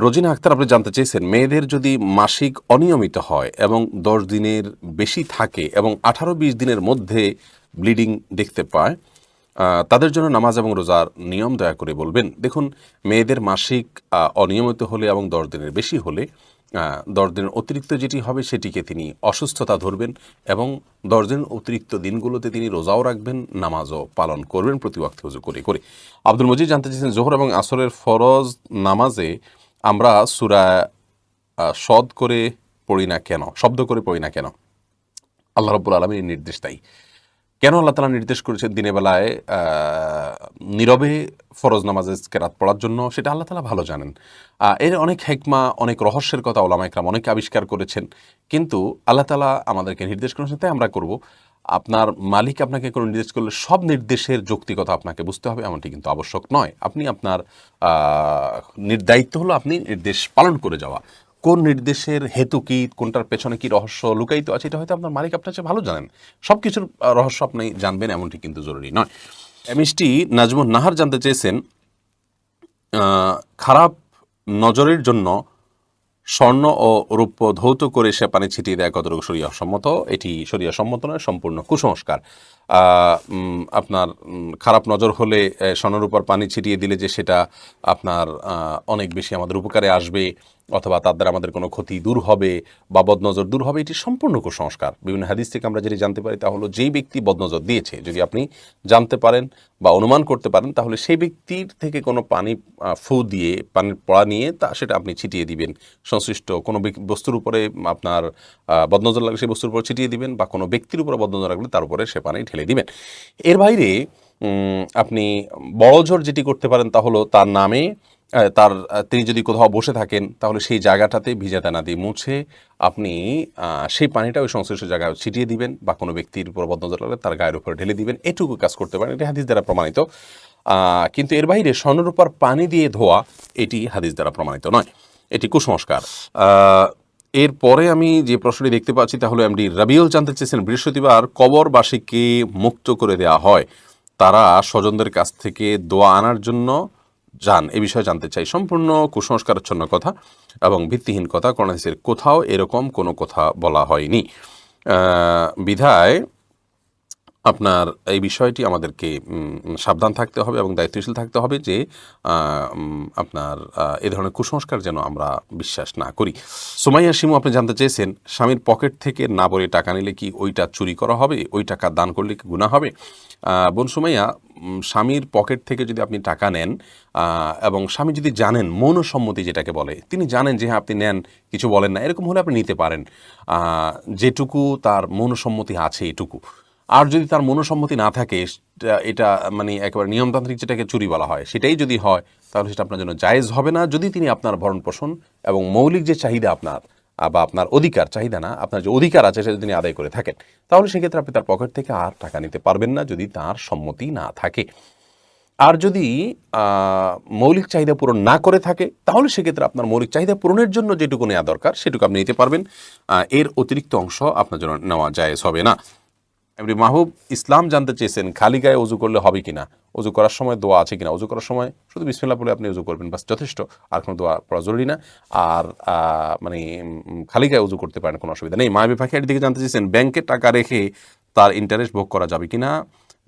রোজিনা আক্তার, আপনি জানতে চেয়েছেন, মেয়েদের যদি মাসিক অনিয়মিত হয় এবং দশ দিনের বেশি থাকে এবং আঠারো বিশ দিনের মধ্যে ব্লিডিং দেখতে পায় তাদের জন্য নামাজ এবং রোজার নিয়ম দয়া করে বলবেন। দেখুন, মেয়েদের মাসিক অনিয়মিত হলে এবং দশ দিনের বেশি হলে দশ দিনের অতিরিক্ত যেটি হবে সেটিকে তিনি অসুস্থতা ধরবেন এবং দশ দিনের অতিরিক্ত দিনগুলোতে তিনি রোজাও রাখবেন, নামাজও পালন করবেন প্রতি ওয়াক্ত করে করে। আব্দুল মজিদ জানতে চেয়েছেন, জোহর এবং আসরের ফরজ নামাজে আমরা সুরা সদ করে পড়ি না কেন? শব্দ করে পড়ি না কেন? আল্লাহ রব্বুল আলমীর নির্দেশ তাই কেন আল্লাহ তালা নির্দেশ করেছেন দিনের বেলায় নীরবে ফরজ নামাজে কেরাত পড়ার জন্য? সেটা আল্লাহ তালা ভালো জানেন। এর অনেক হেকমা, অনেক রহস্যের কথা ওলামা একরাম অনেক আবিষ্কার করেছেন। কিন্তু আল্লাহ তালা আমাদেরকে নির্দেশ করেছেন, তাই আমরা করব। আপনার মালিক আপনাকে কোনো নির্দেশ করলে সব নির্দেশের যৌক্তিকতা আপনাকে বুঝতে হবে, এমনটি কিন্তু আবশ্যক নয়। আপনি আপনার নির্দায়িত্ব হলো আপনি নির্দেশ পালন করে যাওয়া। কোন নির্দেশের হেতু কি, কোনটার পেছনে কি রহস্য লুকায়িত আছে, এটা হয়তো আপনার মালিক আপনার ভালো জানেন। সব কিছুর রহস্য আপনি জানবেন, এমনটি কিন্তু জরুরি নয়। মিষ্টি নাজমুন নাহার জানতে চেয়েছেন খারাপ নজরের জন্য স্বর্ণ ও রৌপ্য ধৌত করে সে পানি ছিটিয়ে দেয় কতটুকু সরিয়া সম্মত? এটি সরিয়া সম্মত নয়, সম্পূর্ণ কুসংস্কার। আপনার খারাপ নজর হলে স্বর্ণরূপর পানি ছিটিয়ে দিলে যে সেটা আপনার অনেক বেশি আমাদের উপকারে আসবে। অথবা তার দ্বারা আমাদের কোনো ক্ষতি দূর হবে বা বদনজর দূর হবে, এটি সম্পূর্ণ কুসংস্কার। বিভিন্ন হাদিস থেকে আমরা যেটি জানতে পারি তা হলো যেই ব্যক্তি বদনজর দিয়েছে, যদি আপনি জানতে পারেন বা অনুমান করতে পারেন, তাহলে সেই ব্যক্তির থেকে কোনো পানি ফু দিয়ে পানির পড়া নিয়ে তা, সেটা আপনি ছিটিয়ে দিবেন। সংশ্লিষ্ট কোনো বস্তুর উপরে আপনার বদনজর লাগলে সেই বস্তুর উপর ছিটিয়ে দিবেন বা কোনো ব্যক্তির উপরে বদনজর লাগলে তার উপরে সে পানি ঢেলে দিবেন। এর বাইরে আপনি বড় জোর যেটি করতে পারেন তা হলো তার নামে তার তিনি যদি কোথাও বসে থাকেন, তাহলে সেই জায়গাটাতে ভিজা দানা দিয়ে মুছে আপনি সেই পানিটা ওই সংশ্লিষ্ট জায়গায় ছিটিয়ে দিবেন বা কোনো ব্যক্তির উপর বদনজর লাগলে তার গায়ের উপরে ঢেলে দিবেন। এটুকু কাজ করতে পারেন, এটি হাদিস দ্বারা প্রমাণিত। কিন্তু এর বাইরে স্বর্ণরূপার পানি দিয়ে ধোয়া, এটি হাদিস দ্বারা প্রমাণিত নয়। এটি কুসংস্কার। এরপরে আমি যে প্রশ্নটি দেখতে পাচ্ছি তাহলে এমডি রাবিউল জানতে চেয়েছেন, বৃহস্পতিবার কবরবাসীকে মুক্ত করে দেওয়া হয়। তারা স্বজনদের কাছ থেকে দোয়া আনার জন্য যান। এ বিষয়ে জানতে চাই। সম্পূর্ণ কুসংস্কারচ্ছন্ন কথা এবং ভিত্তিহীন কথা। করোনাদিসের কোথাও এরকম কোনো কথা বলা হয়নি। বিধায় আপনার এই বিষয়টি আমাদেরকে সাবধান থাকতে হবে এবং দায়িত্বশীল থাকতে হবে যে আপনার এ ধরনের কুসংস্কার যেন আমরা বিশ্বাস না করি। সোমাইয়া শিমু, আপনি জানতে চেয়েছেন, স্বামীর পকেট থেকে না বলে টাকা নিলে কি ওইটা চুরি করা হবে? ওই টাকা দান করলে কি গুণা হবে? বোন সোমাইয়া স্বামীর পকেট থেকে যদি আপনি টাকা নেন এবং স্বামী যদি জানেন, মৌনসম্মতি যেটাকে বলে, তিনি জানেন যে হ্যাঁ আপনি নেন, কিছু বলেন না, এরকম হলে আপনি নিতে পারেন। যেটুকু তার মৌনসম্মতি আছে এটুকু। আর যদি তার মনোসম্মতি না থাকে এটা মানে একেবারে নিয়মতান্ত্রিক যেটাকে চুরি বলা হয়, সেটাই যদি হয়, তাহলে সেটা আপনার জন্য জায়েজ হবে না। যদি তিনি আপনার ভরণ পোষণ এবং মৌলিক যে চাহিদা আপনার বা আপনার অধিকার, চাহিদা না, আপনার যে অধিকার আছে সেটা তিনি আদায় করে থাকেন, তাহলে সেক্ষেত্রে আপনি তার পকেট থেকে আর টাকা নিতে পারবেন না যদি তার সম্মতি না থাকে। আর যদি মৌলিক চাহিদা পূরণ না করে থাকে, তাহলে সেক্ষেত্রে আপনার মৌলিক চাহিদা পূরণের জন্য যেটুকু নেওয়া দরকার, সেটুকু আপনি নিতে পারবেন। এর অতিরিক্ত অংশ আপনার জন্য নেওয়া জায়েজ হবে না। এমনি মাহবুব ইসলাম জানতে চেয়েছেন, খালি গায়ে উজু করলে হবে কিনা? উজু করার সময় দোয়া আছে কিনা? উজু করার সময় শুধু বিসমিল্লাহ বলে আপনি উজু করবেন, বাস যথেষ্ট, আর কোনো দোয়া পড়া জরুরি না। আর মানে খালি গায়ে উজু করতে পারেন, কোনো অসুবিধা নেই। মায়াবী পাখি দিকে জানতে চেয়েছেন, ব্যাংকে টাকা রেখে তার ইন্টারেস্ট ভোগ করা যাবে কিনা?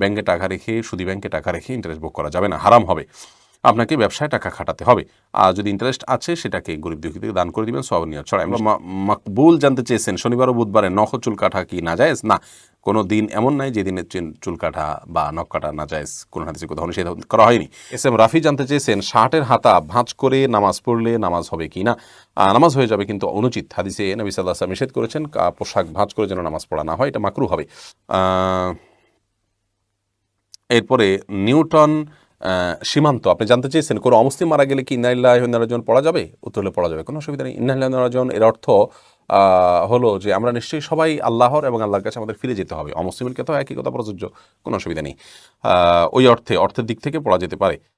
ব্যাংকে টাকা রেখে, সুদি ব্যাংকে টাকা রেখে ইন্টারেস্ট ভোগ করা যাবে না, হারাম হবে। আপনাকে ব্যবসায় টাকা খাটাতে হবে। আর যদি ইন্টারেস্ট আছে, সেটাকে গরিব দুঃখীদেরকে দান করে দিবেন সব নিয়ত ছড়াই মাকবুল জানতে চেয়েছেন, শনিবার ও বুধবারে নখ চুল কাটা কি না যায় না, কোনো দিন এমন নাই যেদিনে চুল- কাটা বা নখ কাটা না যায় কোনো হাদিসে কোথাও নিষেধ করা হয়নি। এস এম রাফি জানতে চেয়েছেন শার্টের হাতা ভাঁজ করে নামাজ পড়লে নামাজ হবে কি না? নামাজ হয়ে যাবে কিন্তু অনুচিত হাদিসে নবী সাল্লাহ নিষেধ করেছেন পোশাক ভাঁজ করে যেন নামাজ পড়া না হয়, এটা মাকরু হবে। এরপরে নিউটন সীমান্ত। আপনি জানতে চেয়েছেন কোনো অমুসলিম মারা গেলে কি ইন্নাইল্লাহ নারাজন পড়া যাবে? উত্তর হলে পড়া যাবে, কোনো অসুবিধা নেই। ইন্নাইল্লাহ নারাজন এর অর্থ হলো যে আমরা নিশ্চয়ই সবাই আল্লাহর এবং আল্লাহর কাছে আমাদের ফিরে যেতে হবে। অমুসলিমের তো একই কথা প্রযোজ্য, কোনো অসুবিধা নেই। ওই অর্থে, অর্থের দিক থেকে পড়া যেতে পারে।